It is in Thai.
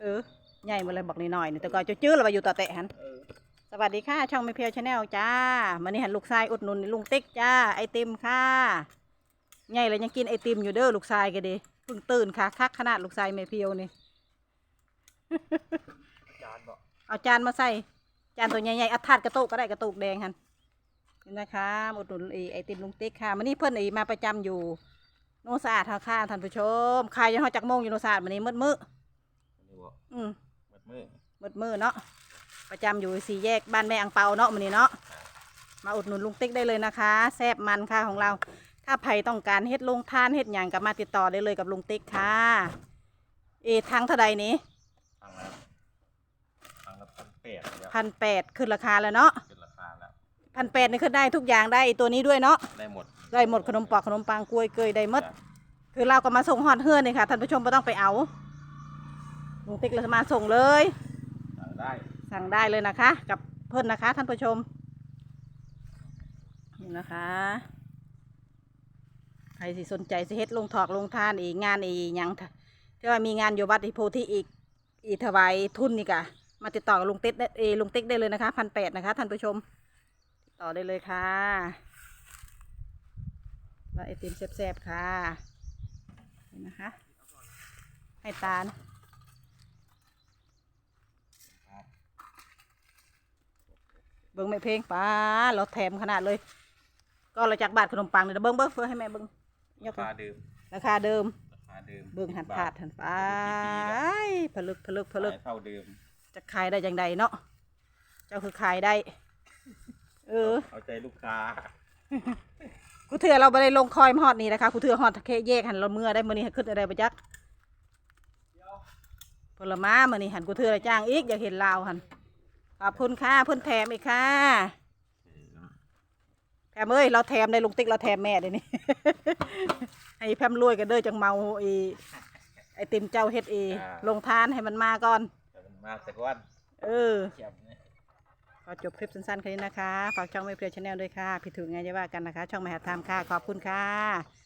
เออใหญ่มาเลยบอกนิดหน่อยนี่แต่ก่อนจะจื้อเราไปอยู่ต่อเตะหันเออสวัสดีค่ะ ช่องไม่เพียวชาแนลจ้ามันนี่หันลูกชายอุดหนุนลุงติ๊กจ้าไอติมค่ะใหญ่เลยยังกินไอติมอยู่เด้อลูกชายก็ดีเพิ่งตื่นค่ะคักขนาดลูกชายไม่เพียวนี่จานบอกเอาจานมาใส่จานตัวใหญ่ๆเอาถาดกระตุกก็ได้กระตุกแดงหันนี่นะคะอุดหนุนไอไอติมลุงติ๊กค่ะมันนี่เพื่อนไอมาประจำอยู่โนสะอาดท่าข้าท่านผู้ชมขายยังหอจักโมงอยู่โนสะอาดมันนี้มืดมืดนี่ บอกๆอืมมัดมือมืดมืดๆเนาะประจำอยู่สี่แยกบ้านแม่อังเปาเนาะมันนี้เนาะมาอุดหนุนลุงติ๊กได้เลยนะคะแซ่บมันค่ะของเรา ถ้าใครต้องการเฮ็ดลงทานเฮ็ดหยังก็มาติดต่อได้เลยกับลุงติ๊กค่ะ เอทางเท่าใดนี้ฟังแล้วฟังแล้วพันแปดแล้วพันแปดขึ้นราคาแล้วเนาะเป็นราคาแล้วพันแปดนี่ขึ้นได้ทุกอย่างได้ไอ้ตัวนี้ด้วยเนาะได้หมดได้หมดขนมปอกขนมปังกล้วยเกยได้หมด คือเราก็มาส่งฮอดเฮือนเลยค่ะท่านผู้ชมไม่ต้องไปเอา ลุงติ๊กเลยมาส่งเลยสั่งได้สั่งได้เลยนะคะ กับเพิ่นนะคะ ท่านผู้ชมนี่นะคะใครสิสนใจสิเฮ็ดลงถอกลงทานอีกงานอีกหยังที่ว่ามีงานอยู่วัดอีโพธิอีกอีถวายทุนนี่กะมาติดต่อกับลุงติ๊กได้เออลุงติ๊กได้เลยนะคะพันแปดนะคะ ท่านผู้ชม ติดต่อได้เลยค่ะว่าไอติมแซ่บๆค่ะนี่นะคะ ให้ตาล ครับ เบิ้งไม่เพลงป้าเราแถมขนาดเลย ก็เราจากบาทขนมปังเนี่ยเบิ้งเบิ้งเพื่อให้แม่เบิ้งยรากคาเดิมราคาเดิมราคาเดิมเบิ้งหันบถาดหันป้ากี่ปีแล้วผลึกผลึกผลึกขายเท่าเดิม จะขายได้อย่างใดเนาะเจ้าคือขายได้ เออ เอาใจลูกค้ากูเถื่อเราไปได้ลงคอยมาฮอดนี่นะคะกูเถื่อฮอดแค่แยกหันเราเมื่อได้มื่อนี้ขึ้นอะไรไปจักผลไม้มื่อนี้หันกูเถื่อจ้างอีกอยากเห็นลาวหัน ขอบคุณค่ะเพิ่นแถมอีกค่ะแพมเอ้ยเราแถมในลุงติ๊กเราแถมแม่เลยนี่ให้แพมรวยกันเด้อจังเมาอีไอติมเจ้าเฮ็ดเอลงทานให้มันมาก่อนแต่มันมาแต่ก้อนเออเขียบเนี่ยขอจบคลิปสั้นๆแค่นี้นะคะ ฝากช่องไม่เพลียชแนลด้วยค่ะ ผิดถูกไงจะว่ากันนะคะ ช่องมหาธรรมค่ะ ขอบคุณค่ะ